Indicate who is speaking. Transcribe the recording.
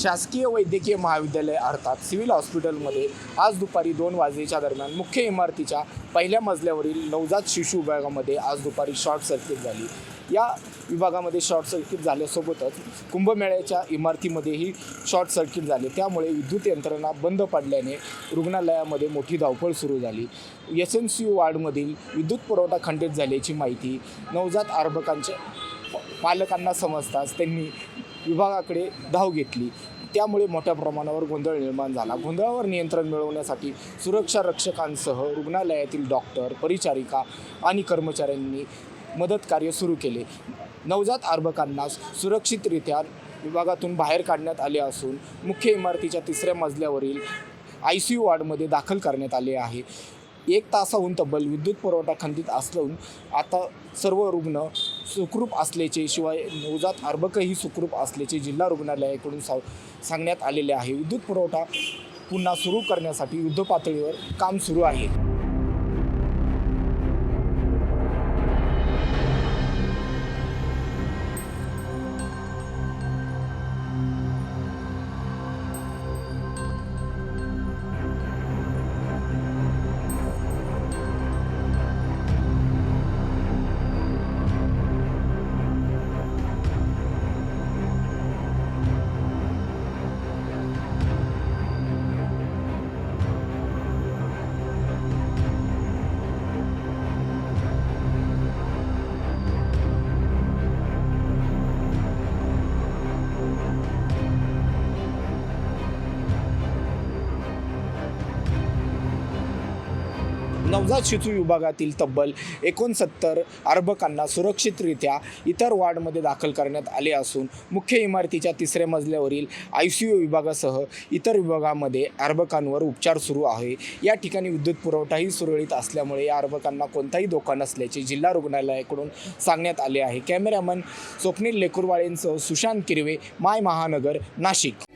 Speaker 1: शासकीय वैद्यकीय महाविद्यालय अर्थात सिव्हिल हॉस्पिटलमध्ये आज दुपारी दोन वाजेच्या दरम्यान मुख्य इमारतीच्या पहिल्या मजल्यावरील नवजात शिशु विभागामध्ये आज दुपारी शॉर्ट सर्किट झाली. या विभागामध्ये शॉर्ट सर्किट झाल्यासोबतच कुंभमेळ्याच्या इमारतीमध्येही शॉर्ट सर्किट झाले. त्यामुळे विद्युत यंत्रणा बंद पडल्याने रुग्णालयामध्ये मोठी धावपळ सुरू झाली. एस एन सी यू वार्डमधील विद्युत पुरवठा खंडित झाल्याची माहिती नवजात आर्भकांच्या पालकांना समजताच त्यांनी विभागाकडे धाव घेतली. त्यामुळे मोठ्या प्रमाणावर गोंधळ निर्माण झाला. गोंधळावर नियंत्रण मिळवण्यासाठी सुरक्षा रक्षकांसह रुग्णालयातील डॉक्टर परिचारिका आणि कर्मचाऱ्यांनी मदत कार्य सुरू केले. नवजात अर्भकांना सुरक्षितरित्या विभागातून बाहेर काढण्यात आले असून मुख्य इमारतीच्या तिसऱ्या मजल्यावरील आय सी यू वार्डमध्ये दाखल करण्यात आले आहे. एक तासाहून तब्बल विद्युत पुरवठा खंडित असून आता सर्व रुग्ण सुखरूप असल्याचे शिवाय नवजात अर्भकही सुखरूप असल्याचे जिल्हा रुग्णालयाकडून सा सांगण्यात आलेले आहे. विद्युत पुरवठा पुन्हा सुरू करण्यासाठी युद्धपातळीवर काम सुरू आहे. नवजात शिशु विभागातील तब्बल एकोणसत्तर अर्भकांना सुरक्षितरित्या इतर वार्डमध्ये दाखल करण्यात आले असून मुख्य इमारतीच्या तिसऱ्या मजल्यावरील आय सी यू विभागासह इतर विभागामध्ये अर्भकांवर उपचार सुरू आहे. या ठिकाणी विद्युत पुरवठाही सुरळीत असल्यामुळे या अर्भकांना कोणताही धोका नसल्याचे जिल्हा रुग्णालयाकडून सांगण्यात आले आहे. कॅमेरामन स्वप्नील लेकुरवाळेंसह सुशांत किरवे माय महानगर नाशिक.